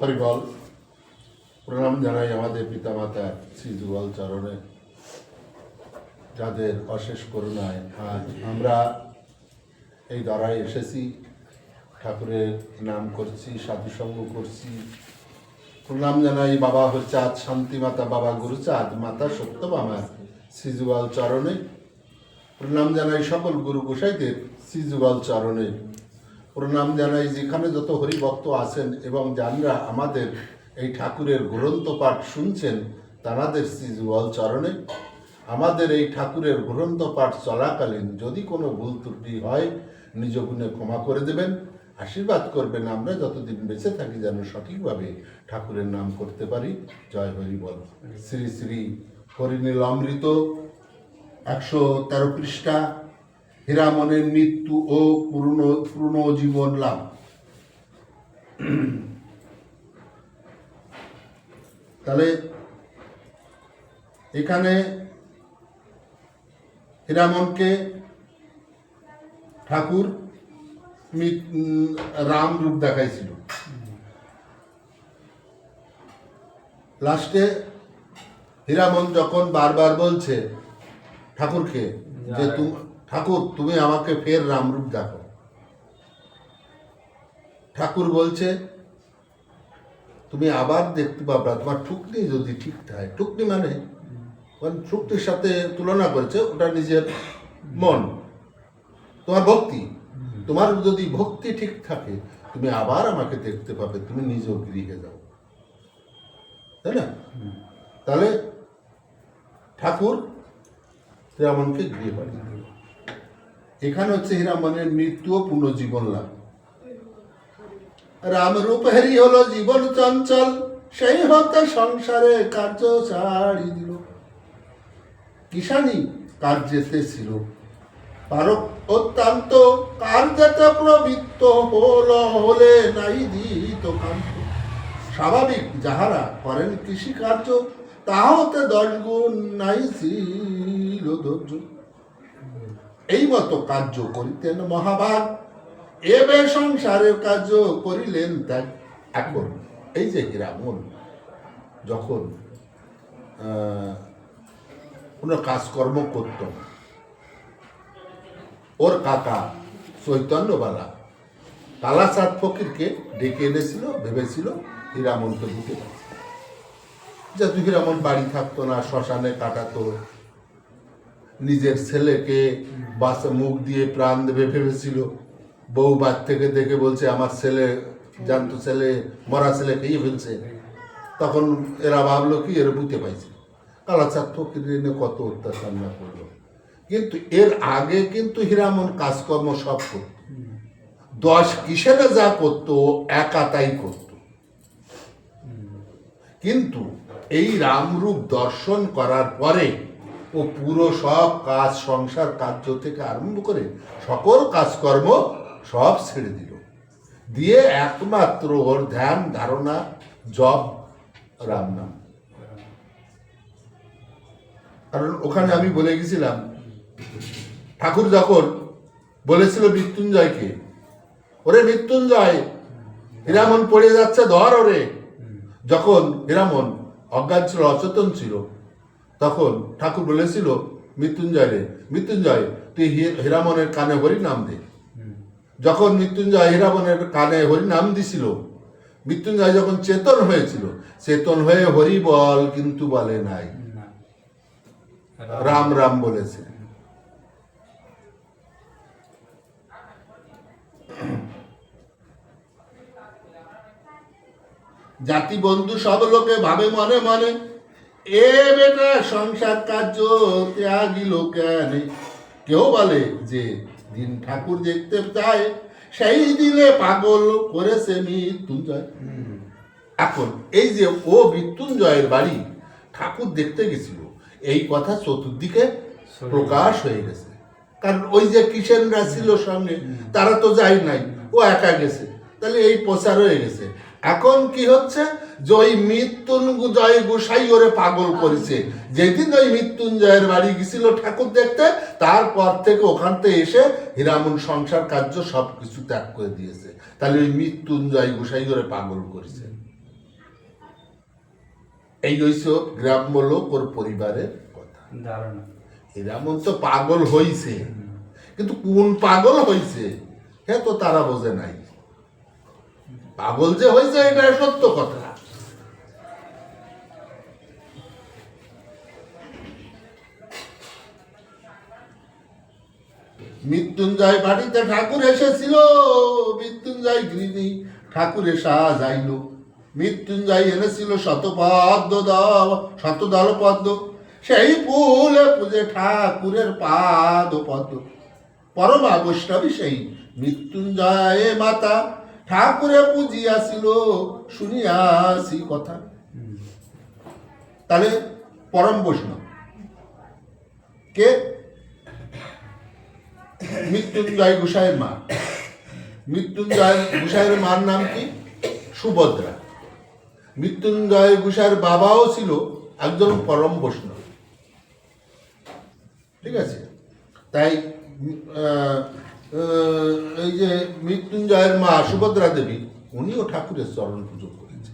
হরিবল প্রণাম জানাই আমাদের পিতামাতা শ্রী যুগল চরণে। যাদের অশেষ করুণায় আজ আমরা এই দ্বারায় এসেছি। ঠাকুরের নাম করছি, সাধুসঙ্গ করছি। প্রণাম জানাই বাবা হরচাঁদ শান্তি মাতা, বাবা গুরুচাঁদ, মাতা সত্য সত্যবামা শ্রীযুগল চরণে। প্রণাম জানাই সকল গুরু গোসাইদের শ্রীযুগল চরণে। প্রণাম জানাই। যেখানে যত হরিভক্ত আছেন এবং যারা আমাদের এই ঠাকুরের গ্রন্থ পাঠ শুনছেন তানাদের শ্রীযুগল চরণে। আমাদের এই ঠাকুরের গ্রন্থ পাঠ চলাকালীন যদি কোনো ভুল ত্রুটি হয়, নিজ গুণে ক্ষমা করে দেবেন। আশীর্বাদ করবেন আমরা যতদিন বেঁচে থাকি যেন সঠিকভাবে ঠাকুরের নাম করতে পারি। জয় হরি বল। শ্রী শ্রী হরিনীল অমৃত, একশো তেরো পৃষ্ঠা। হীরামনের মৃত্যু ও পূর্ণ পূর্ণ জীবন লাভ। তাহলে এখানে হীরামনকে ঠাকুর রাম রূপ দেখাইছিল। লাস্টে হীরামন যখন বারবার বলছে ঠাকুরকে যে তুমি ঠাকুর, তুমি আমাকে ফের রামরূপ দেখো। ঠাকুর বলছে, তুমি আবার দেখতে পাবা, তোমার ঠুকনি যদি ঠিক থাকে। ঠুকনি মানে? ঠুকনির সাথে তুলনা করেছে, ওটা নিজের মন। তোমার ভক্তি? তোমার যদি ভক্তি ঠিক থাকে, তুমি আবার আমাকে দেখতে পাবে, তুমি নিজেও গৃহে যাও। তাই না? তাহলে ঠাকুর হীরামনকে গৃহে পাঠিয়ে এখানে হচ্ছে হীরামনের মৃত্যু ও পুনর্জীবন লাভ। রামরূপ হেরি হলো জীবন চঞ্চল, সেই হতে সংসারে কার্য ছাড়ি দিল। কিষানি কার্যেতে ছিল। পারক অত্যন্ত কার্যতে প্রবৃত্ত হল, হলে নাই দিত কান্ত স্বাভাবিক যাহারা করেন কৃষি কার্য তাহতে দশ গুণ নাই ছিল ধৈর্য। এই মতো কার্য করিতেন মহাভাগ। এবে সংসারের কার্য করিলেন ত্যাগ। এখন এই যে হীরামন যখন কোনো কাজকর্ম করত, ওর কাকা চৈতন্যবালা কালাচাঁদ ফকিরকে ডেকে এনেছিল, ভেবেছিল হীরামনকে দিতে পারে যেহেতু হীরামন বাড়ি থাকতো না, শ্মশানে কাটাতো নিজের ছেলেকে বাসে মুখ দিয়ে প্রাণ দেবে ভেবেছিল। বউ বাদ থেকে দেখে বলছে আমার ছেলে জানতো ছেলে মরা ছেলে খেয়ে ফেলছে। তখন এরা ভাবলো কি এরা বুঝতে পাইছে কালাচাঁদ ফকির এনে কত অত্যাচার না করল। কিন্তু এর আগে কিন্তু হীরামন কাজকর্ম সব করত। দশ কিসেরে যা করতো একা তাই করত। কিন্তু এই রামরূপ দর্শন করার পরে ও পুরো সব কাজ, সংসার, কার্য থেকে আরম্ভ করে সকল কাজকর্ম সব ছেড়ে দিল। দিয়ে একমাত্র ওর ধ্যান, ধারণা জব রাম নাম। কারণ ওখানে আমি বলে গেছিলাম, ঠাকুর যখন বলেছিল মৃত্যুঞ্জয়কে, ওরে মৃত্যুঞ্জয়, হীরামন পড়ে যাচ্ছে ধর ওরে। যখন হীরামন অজ্ঞান ছিল, অচেতন ছিল তখন ঠাকুর বলেছিল মৃত্যুঞ্জয় রে মৃত্যুঞ্জয় তুই হীরামনের কানে হরি নাম দে। যখন মৃত্যুঞ্জয় হীরামনের কানে হরি নাম দিছিল মৃত্যুঞ্জয় যখন চেতন হয়েছিল চেতন হয়ে হরি বল কিন্তু বলে নাই। রাম রাম বলেছে। জাতি বন্ধু সব লোকে ভাবে মনে মনে এ বেটা সংসার কার্য ত্যাগিল কেন? কেউ বলে যে দিন ঠাকুর দেখতে চায় সেই দিনে পাগল করেছে মৃত্যুঞ্জয়। এখন এই যে ও মৃত্যুঞ্জয়ের বাড়ি ঠাকুর দেখতে গেছিল এই কথা চতুর্দিকে প্রকাশ হয়ে গেছে। কারণ ওই যে কিষেনরা ছিল সঙ্গে তারা তো যায় নাই ও একা গেছে তাহলে এই প্রচার হয়ে গেছে। এখন কি হচ্ছে? যে ওই মৃত্যুঞ্জয় গোসাই ওরে পাগল করেছে। যেদিন ওই মৃত্যুঞ্জয়ের বাড়ি গেছিল ঠাকুর দেখতে তারপর থেকে ওখান থেকে এসে হীরামন সংসার কার্য সব কিছু ত্যাগ করে দিয়েছে। তাহলে ওই মৃত্যুঞ্জয় গোসাই ওরে পাগল করেছে। এই হইছে গ্রাম্য লোক ওর পরিবারের কথা। ধারণা। এমন তো পাগল হইছে। কিন্তু কোন পাগল হইছে হ্যাঁ তো তারা বোঝে নাই। পাগল যে হয়েছে এটা সত্য কথা। মৃত্যুঞ্জয় বাড়িতে ঠাকুর এসেছিল, মৃত্যুঞ্জয় গৃহিণী ঠাকুর এসা যাইল। মৃত্যুঞ্জয় এনেছিল শতপদ্ম শতদল পদ্ম, সেই ফুলে পুজে ঠাকুরের পাদ পদ্ম। পরমা বৈষ্ণবী সেই মৃত্যুঞ্জয় মাতা, ঠাকুরে পুজিয়াছিল শুনিয়াছি কথা। তাহলে পরম বৈষ্ণব, কে মৃত্যুঞ্জয় গোসাইয়ের মা। মৃত্যুঞ্জয় গোসাইয়ের মার নাম কি? সুভদ্রা। মৃত্যুঞ্জয় গোসাইয়ের বাবাও ছিল একজন পরম বৈষ্ণব। ঠিক আছে? তাই এই যে মৃত্যুঞ্জয়ের মা সুভদ্রা দেবী, উনিও ঠাকুরের চরণ পুজো করেছে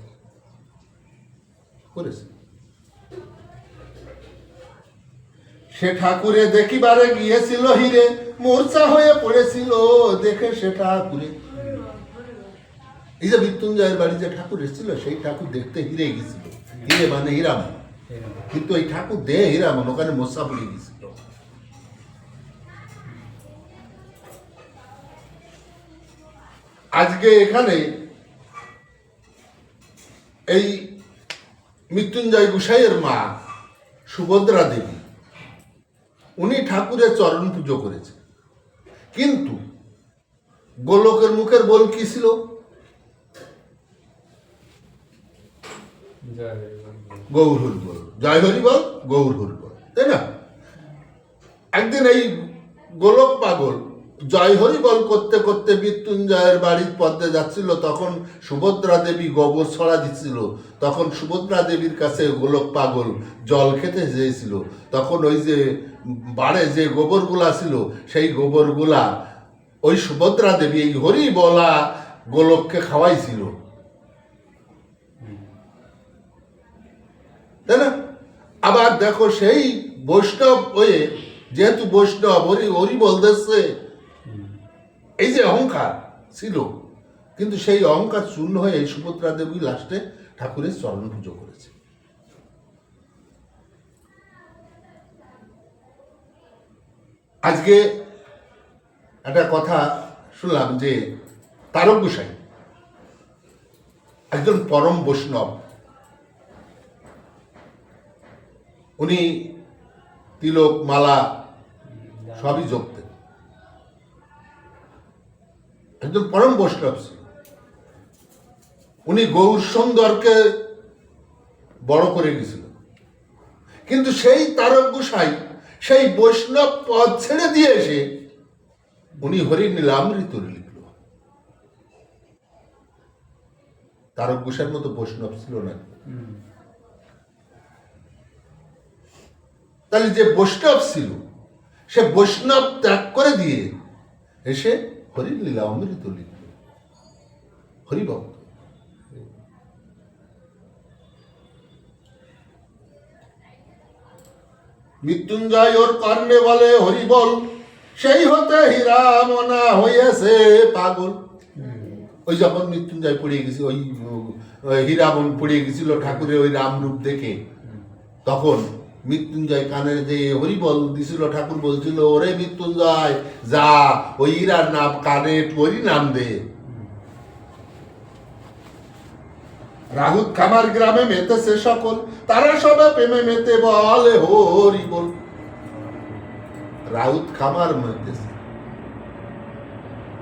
করেছে সে ঠাকুরে দেখিবারে গিয়েছিল হিরে মূর্ছা হয়ে পড়েছিল, দেখে সে ঠাকুরে। এই যে মৃত্যুঞ্জয়ের বাড়ি যে ঠাকুর এসেছিল, সেই ঠাকুর দেখতে হিরে গেছিল। হিরে মানে হীরামন। কিন্তু এই ঠাকুর দে হীরামন, ওখানে মশা পড়ে গেছিল। আজকে এখানে এই মৃত্যুঞ্জয় গুসাইয়ের মা সুভদ্রা দেবী, উনি ঠাকুরের চরণ পুজো করেছে কিন্তু গোলকের মুখের বল কি ছিল? গৌর হরি বল। জয় বল গৌর হরি বল, তাই না? একদিন এই গোলক পাগল জয় হরি বল করতে করতে মৃত্যুঞ্জয়ের বাড়ির পদ্মে যাচ্ছিল, তখন সুভদ্রা দেবী গোবর ছড়া দিচ্ছিল, তখন সুভদ্রা দেবীর কাছে গোলক পাগল জল খেতে চেয়েছিল, তখন ওই যে বাড়ে যে গোবরগুলা ছিল, সেই গোবরগুলা ওই সুভদ্রা দেবী এই হরি বলা গোলককে খাওয়াইছিল। তাই না? আবার দেখো সেই বৈষ্ণব হয়ে, যেহেতু বৈষ্ণব, হরি হরি বলতেছে এই যে অহংকার, ছিল। কিন্তু সেই অহংকার চূর্ণ হয়ে এই সুভদ্রা দেবী লাস্টে ঠাকুরের চরণ পুজো করেছে। আজকে একটা কথা শুনলাম যে তারক গোসাই, একজন পরম বৈষ্ণব, উনি তিলক, মালা সবই জপতেন। একজন পরম বৈষ্ণব ছিল উনি গৌর সুন্দরকে বড় করে গেছিল কিন্তু সেই তারক গোসাই সেই বৈষ্ণব পদ ছেড়ে দিয়ে এসে উনি হরি নীলামৃত লিখল। তারক গোসাইয়ের মতো বৈষ্ণব ছিল না। তাহলে যে বৈষ্ণব ছিল, সে বৈষ্ণব ত্যাগ করে দিয়ে এসে হরি লীলা অমৃত লিখল হরিভক্ত মৃত্যুঞ্জয় ওর কর্ণে বলে, হরি বল, সেই হতে হীরা মনা হইয়াছে পাগল। ওই যখন মৃত্যুঞ্জয় পড়িয়ে গেছে, ওই ওই হীরামন পড়িয়ে গেছিল ঠাকুরের ওই রামরূপ দেখে। তখন মৃত্যুঞ্জয় কানে যে হরিবল দিছিল, ঠাকুর বলছিল, ওরে মৃত্যুঞ্জয়, যা, ওই হীরার নাম কানে হরি নাম দে। রাহুত খামার গ্রামে মেতেছে সকল, তারা সবে প্রেমে মেতে বলে হরি বল রাউত খামার মেতেছে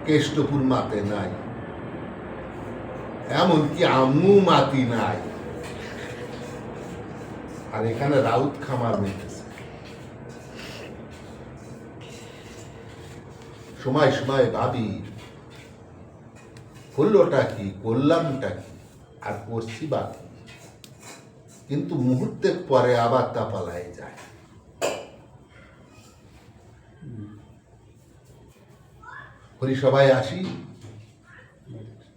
কেষ্টপুর মাতে নাই, এমনকি আম্মু মাতি নাই। আর এখানে রাউত খামার মেতেছে সময় সময়, ভাবি। করলোটা কি, করলামটা কি, আর করছি বা কিন্তু মুহূর্তের পরে আবার তা পালায় যায়। হরি সবাই আসি।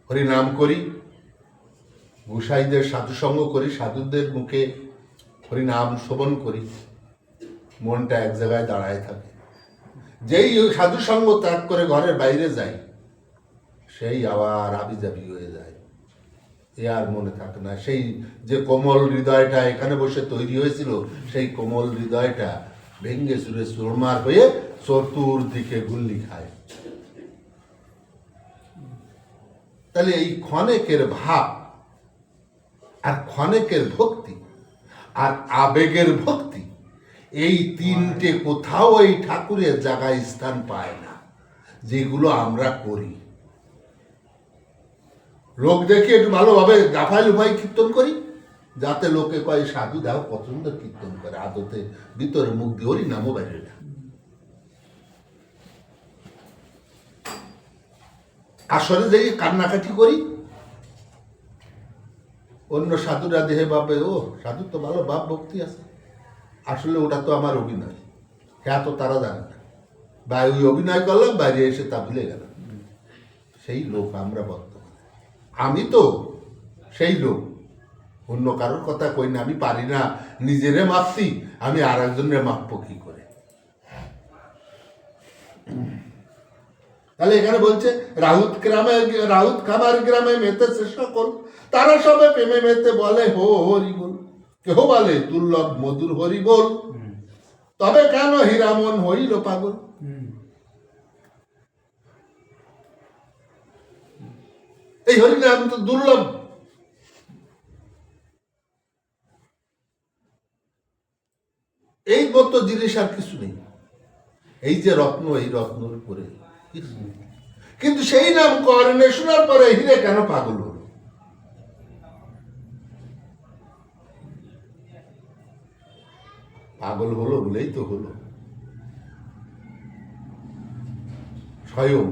হরি নাম করি। গোসাইদের সাধুসঙ্গ করি, সাধুদের মুখে হরিনাম শোভন করি। মনটা এক জায়গায় দাঁড়ায় থাকে। যেই ওই সাধুসঙ্গ ত্যাগ করে ঘরের বাইরে যাই সেই আবার আবিজাবি হয়ে যায়। এ আর মনে থাকে না। সেই যে কোমল হৃদয়টা এখানে বসে তৈরি হয়েছিল, সেই কোমল হৃদয়টা ভেঙ্গে চুরে চোরমার হয়ে চতুর দিকে গুল্লি খায়। তাহলে এই ক্ষণেকের ভাব আর ক্ষণেকের ভক্তি আর আবেগের ভক্তি। এই তিনটে কোথাও এই ঠাকুরের জায়গায় স্থান পায় না, যেগুলো আমরা করি। লোক দেখে একটু ভালোভাবে গাফাই লুফাই কীর্তন করি, যাতে লোকে কয়, সাধু দাও পছন্দ কীর্তন করে, আদতে ভিতরে মুখ দিয়ে ওরই নামও বাইরে না। আসলে যাই কান্নাকাটি করি অন্য সাধুরা দেহে ভাবে ও সাধু তো ভালো, ভাব ভক্তি আছে। আসলে ওটা তো আমার অভিনয়। হ্যাঁ তো তারা জানে না। বা ওই অভিনয় করলাম, বাইরে এসে তা ভুলে গেলাম। সেই লোক আমরা বর্তমানে। আমি তো সেই লোক। অন্য কারোর কথা কই না, আমি পারি না, নিজেরে মাপছি, আমি আর একজনের মাপবো কি করে? তাহলে এখানে বলছে রাহুত গ্রামে রাহুত খামার গ্রামে মেতেছে সকল। তারা সবে প্রেমে মেতে বলে হো হরি বল। কেহ বলে দুর্লভ মধুর হরি বল। তবে কেন হীরামন হইল পাগল? এই হরিনাম তো দুর্লভ। এই মতো জিনিস আর কিছু নেই। এই যে রত্ন এই রত্নর উপরে। কিন্তু সেই নাম করেনে শোনার পরে হিরে কেন পাগল হলো? পাগল হলো বলেই তো হলো। স্বয়ং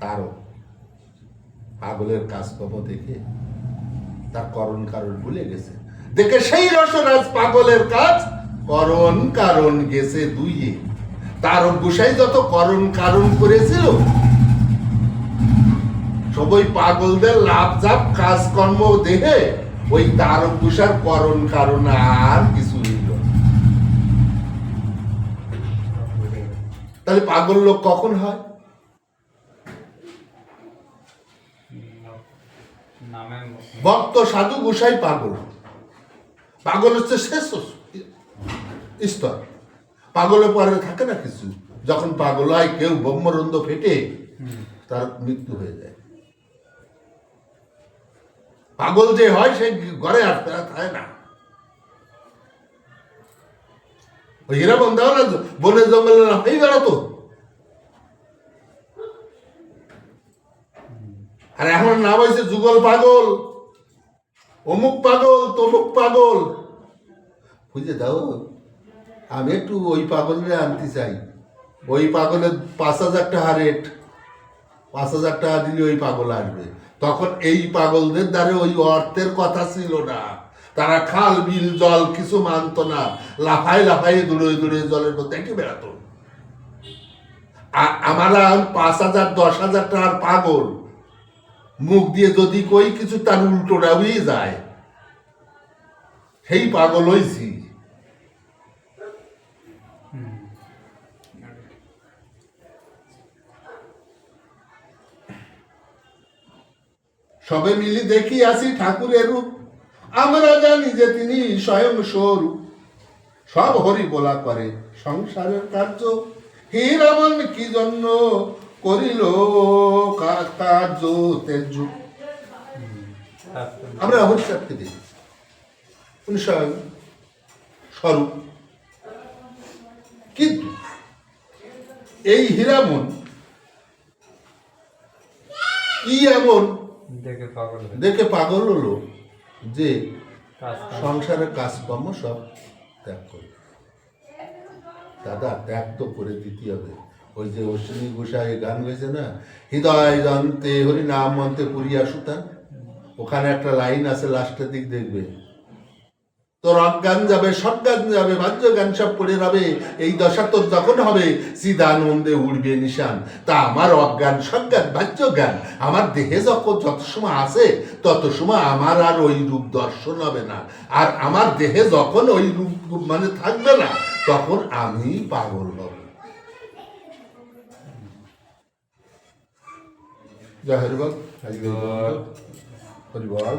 তারও পাগলের কাজকর্ম দেখে তার করণ কারণ ভুলে গেছে। দেখে সেই রসরাজ পাগলের কাজ করণ কারণ গেছে দুইয়ে। তার গোসাই যত করণ কারণ করেছিল, সবই পাগলদের লাভ জাপ কাজকর্ম দেখে ওই তার গোসার করণ কারণ আর কিছু হইল না। তাহলে পাগল লোক কখন হয়? ভক্ত, সাধু, গোসাই পাগল। পাগল হচ্ছে শেষ স্তর। পাগলের পরে থাকে না কিছু। যখন পাগল হয়, কেউ ব্রহ্মরন্দ ফেটে তার মৃত্যু হয়ে যায়। পাগল যে হয়, সে ঘরে আর থাকে না। ওই হীরা বন্ধাও না বনে জঙ্গলে হয়ে বেড়াতো। আর এখন নাম হয়েছে যুগল পাগল, অমুক পাগল, তমুক পাগল। বুঝে দাও। আমি একটু ওই পাগলের আনতে চাই। ওই পাগলের পাঁচ হাজার টাকা রেট পাঁচ হাজার টাকা দিলে ওই পাগল আসবে। তখন এই পাগলদের দ্বারে ওই অর্থের কথা ছিল না। তারা খাল, বিল, জল কিছু মানতো না। লাফাই লাফাই দূরে দূরে জলের মধ্যে কি বেড়াতো। আমরা পাঁচ হাজার, দশ হাজার টাকার পাগল। মুখ দিয়ে যদি কই কিছু তার উল্টোটা হয়ে যায়। সেই পাগল হয়েছি সবে মিলি দেখি আসি ঠাকুরের রূপ। আমরা জানি যে তিনি স্বয়ং স্বরূপ। সব হরি বলা করে সংসারের কার্য। হে রামন, কি জন্য করিল কার্য তেজ? আমরা হরিচাঁদকে দেখি উনি স্বয়ং স্বরূপ কিন্তু এই হীরামন কি এমন দেখে পাগল দেখে পাগল হলো যে সংসারের কাজকর্ম সব ত্যাগ করে দাদা ত্যাগ তো করে দিতে হবে। ওই যে অশ্বিনী গোসাই গান গেছে না হৃদয় যন্তে হরি নাম মন্তে পুরিয়া সুতান। ওখানে একটা লাইন আছে লাস্টের দিক দেখবে। তোর অজ্ঞান যাবে সজ্ঞান যাবে বাহ্য জ্ঞান সব পড়ে যাবে এই দশা তোর যখন হবে সিদানন্দে উড়বে নিশান। তা আমার অজ্ঞান সজ্ঞান বাহ্য জ্ঞান আমার দেহে যখন যত সময় আছে তত সময় আমার আর ওই রূপ দর্শন হবে না। আর আমার দেহে যখন ওই রূপ মানে থাকবে না তখন আমি পাগল হব। জয় হরিবল হরিবল